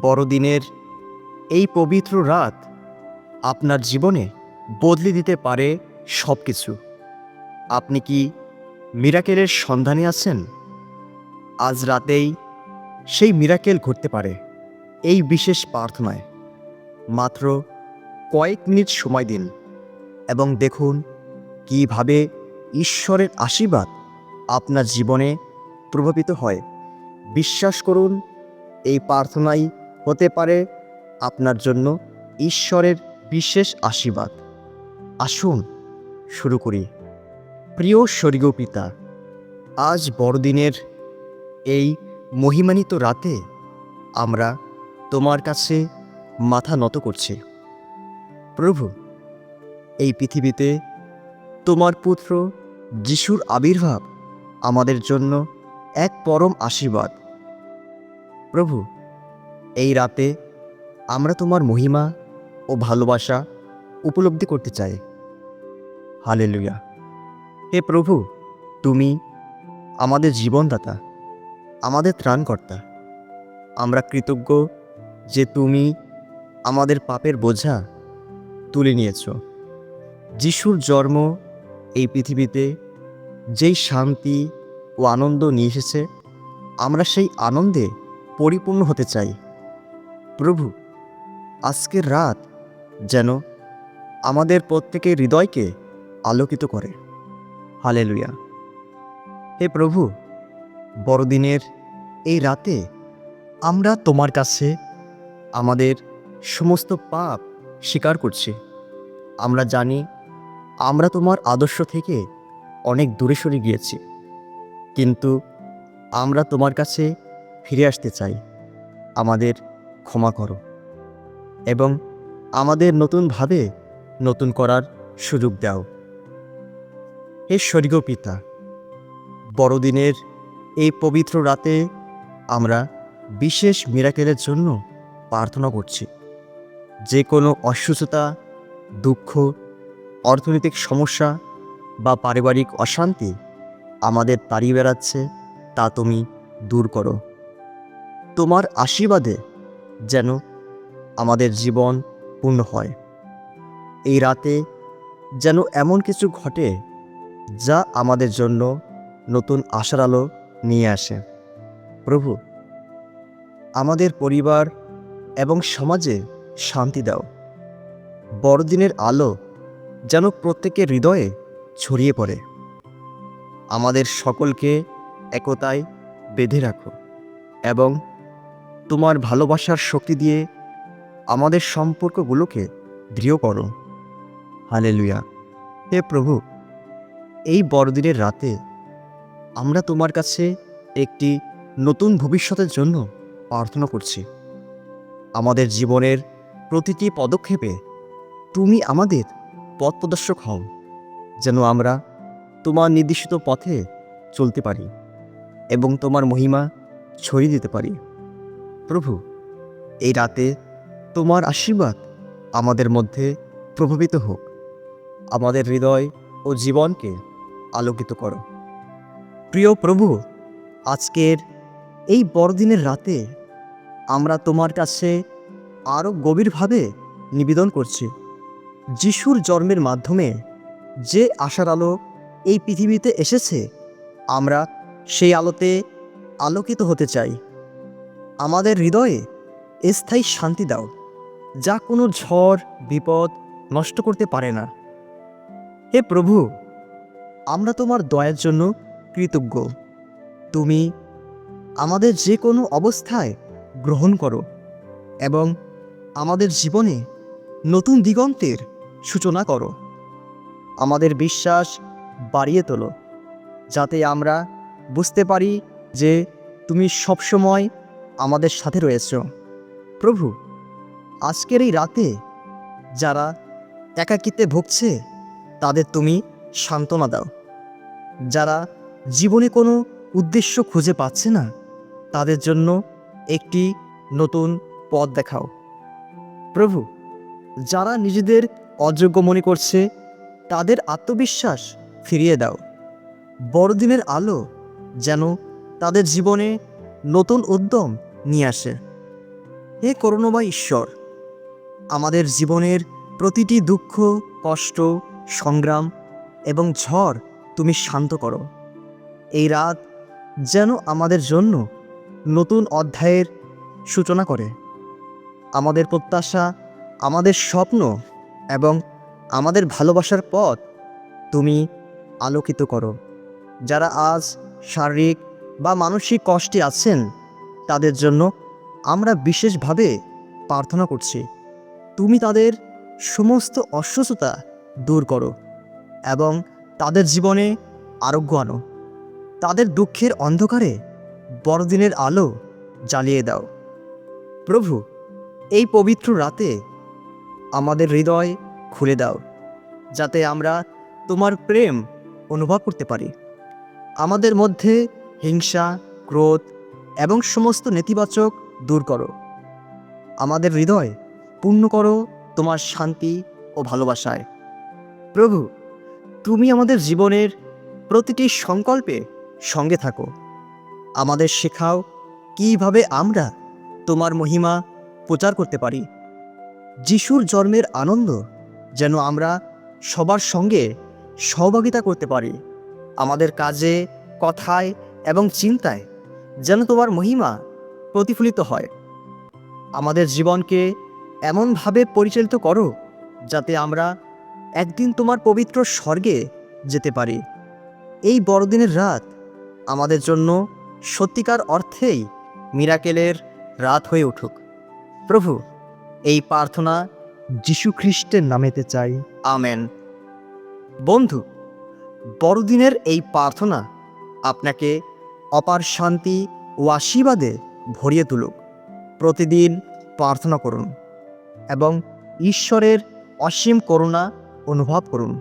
বড়দিনের এই পবিত্র রাত আপনার জীবনে বদলে দিতে পারে সব কিছু আপনি কি মিরাকেলের সন্ধানে আছেন? আজ রাতেই সেই মিরাকেল ঘটতে পারে এই বিশেষ প্রার্থনায়। মাত্র কয়েক মিনিট সময় দিন এবং দেখুন কীভাবে ঈশ্বরের আশীর্বাদ আপনার জীবনে প্রভাবিত হয়। বিশ্বাস করুন, এই প্রার্থনাই হতে পারে আপনার জন্য ঈশ্বরের বিশেষ আশীর্বাদ। আসুন, শুরু করি। প্রিয় স্বর্গীয় পিতা, আজ বড়দিনের এই মহিমানিত রাতে আমরা তোমার কাছে মাথা নত করছি। প্রভু, এই পৃথিবীতে তোমার পুত্র যিশুর আবির্ভাব আমাদের জন্য এক পরম আশীর্বাদ। প্রভু এই রাতে আমরা তোমার মহিমা ও ভালোবাসা উপলব্ধি করতে চাই। হালেলুয়া। হে প্রভু, তুমি আমাদের জীবনদাতা, আমাদের ত্রাণকর্তা। আমরা কৃতজ্ঞ যে তুমি আমাদের পাপের বোঝা তুলে নিয়েছ। যিশুর জন্ম এই পৃথিবীতে যেই শান্তি ও আনন্দ নিয়ে এসেছে, আমরা সেই আনন্দে পরিপূর্ণ হতে চাই। প্রভু, আজকের রাত যেন আমাদের প্রত্যেকের হৃদয়কে আলোকিত করে। হালেলুয়া। হে প্রভু, বড়দিনের এই রাতে আমরা তোমার কাছে আমাদের সমস্ত পাপ স্বীকার করছি। আমরা জানি আমরা তোমার আদর্শ থেকে অনেক দূরে সরে গিয়েছি, কিন্তু আমরা তোমার কাছে ফিরে আসতে চাই। আমাদের ক্ষমা করো এবং আমাদের নতুনভাবে নতুন করার সুযোগ দাও। হে স্বর্গীয় পিতা, বড়দিনের এই পবিত্র রাতে আমরা বিশেষ মিরাকেলের জন্য প্রার্থনা করছি। যে কোনো অসুস্থতা, দুঃখ, অর্থনৈতিক সমস্যা বা পারিবারিক অশান্তি আমাদের তাড়িয়ে বেড়াচ্ছে তা তুমি দূর করো। তোমার আশীর্বাদে যেন আমাদের জীবন পূর্ণ হয়। এই রাতে যেন এমন কিছু ঘটে যা আমাদের জন্য নতুন আশার আলো নিয়ে আসে। প্রভু, আমাদের পরিবার এবং সমাজে শান্তি দাও। বড়দিনের আলো যেন প্রত্যেকের হৃদয়ে ছড়িয়ে পড়ে। আমাদের সকলকে একতায় বেঁধে রাখো এবং তোমার ভালোবাসার শক্তি দিয়ে আমাদের সম্পর্কগুলোকে দৃঢ় করো। হালেলুয়া। হে প্রভু, এই বড়দিনের রাতে আমরা তোমার কাছে একটি নতুন ভবিষ্যতের জন্য প্রার্থনা করছি। আমাদের জীবনের প্রতিটি পদক্ষেপে তুমি আমাদের পথ প্রদর্শক হও, যেন আমরা তোমার নির্দিষ্ট পথে চলতে পারি এবং তোমার মহিমা ছড়িয়ে দিতে পারি। প্রভু, এই রাতে তোমার আশীর্বাদ আমাদের মধ্যে প্রভাবিত হোক। আমাদের হৃদয় ও জীবনকে আলোকিত করো। প্রিয় প্রভু, আজকের এই বড়দিনের রাতে আমরা তোমার কাছে আরও গভীরভাবে নিবেদন করছি। যিশুর জন্মের মাধ্যমে যে আশার আলো এই পৃথিবীতে এসেছে, আমরা সেই আলোতে আলোকিত হতে চাই। আমাদের হৃদয়ে স্থায়ী শান্তি দাও, যা কোনো ঝড়, বিপদ নষ্ট করতে পারে না। হে প্রভু, আমরা তোমার দয়ার জন্য কৃতজ্ঞ। তুমি আমাদের যে কোনো অবস্থায় গ্রহণ করো এবং আমাদের জীবনে নতুন দিগন্তের সূচনা করো। আমাদের বিশ্বাস বাড়িয়ে তোলো, যাতে আমরা বুঝতে পারি যে তুমি সবসময় আমাদের সাথে রয়েছ। প্রভু, আজকের এই রাতে যারা একাকিত্বে ভুগছে, তাদের তুমি সান্ত্বনা দাও। যারা জীবনে কোনো উদ্দেশ্য খুঁজে পাচ্ছে না, তাদের জন্য একটি নতুন পথ দেখাও। প্রভু, যারা নিজেদের অযোগ্য মনে করছে, তাদের আত্মবিশ্বাস ফিরিয়ে দাও। বড়দিনের আলো যেন তাদের জীবনে নতুন উদ্যম নিয়ে আসে। হে করুণময় ঈশ্বর, আমাদের জীবনের প্রতিটি দুঃখ, কষ্ট, সংগ্রাম এবং ঝড় তুমি শান্ত করো। এই রাত যেন আমাদের জন্য নতুন অধ্যায়ের সূচনা করে। আমাদের প্রত্যাশা, আমাদের স্বপ্ন এবং আমাদের ভালোবাসার পথ তুমি আলোকিত করো। যারা আজ শারীরিক বা মানসিক কষ্টে আছেন, তাদের জন্য আমরা বিশেষভাবে প্রার্থনা করছি। তুমি তাদের সমস্ত অসুস্থতা দূর করো এবং তাদের জীবনে আরোগ্য আনো। তাদের দুঃখের অন্ধকারে বড়দিনের আলো জ্বালিয়ে দাও। প্রভু, এই পবিত্র রাতে আমাদের হৃদয় খুলে দাও, যাতে আমরা তোমার প্রেম অনুভব করতে পারি। আমাদের মধ্যে হিংসা, ক্রোধ এবং সমস্ত নেতিবাচক দূর করো। আমাদের হৃদয় পূর্ণ করো তোমার শান্তি ও ভালোবাসায়। প্রভু, তুমি আমাদের জীবনের প্রতিটি সংকল্পে সঙ্গে থাকো। আমাদের শেখাও কীভাবে আমরা তোমার মহিমা প্রচার করতে পারি। যিশুর জন্মের আনন্দ যেন আমরা সবার সঙ্গে সহভাগিতা করতে পারি। আমাদের কাজে, কথায় এবং চিন্তায় যেন তোমার মহিমা প্রতিফলিত হয়। আমাদের জীবনকে এমনভাবে পরিচালিত করো যাতে আমরা একদিন তোমার পবিত্র স্বর্গে যেতে পারি। এই বড়দিনের রাত আমাদের জন্য সত্যিকার অর্থেই মিরাকেলের রাত হয়ে উঠুক। প্রভু, এই প্রার্থনা যীশু খ্রিস্টের নামেতে চাই। আমেন। বন্ধু, বড়দিনের এই প্রার্থনা আপনাকে অপার শান্তি ও আশীর্বাদে ভরিয়ে তুলুক। প্রতিদিন প্রার্থনা করুন এবং ঈশ্বরের অসীম করুণা অনুভব করুন।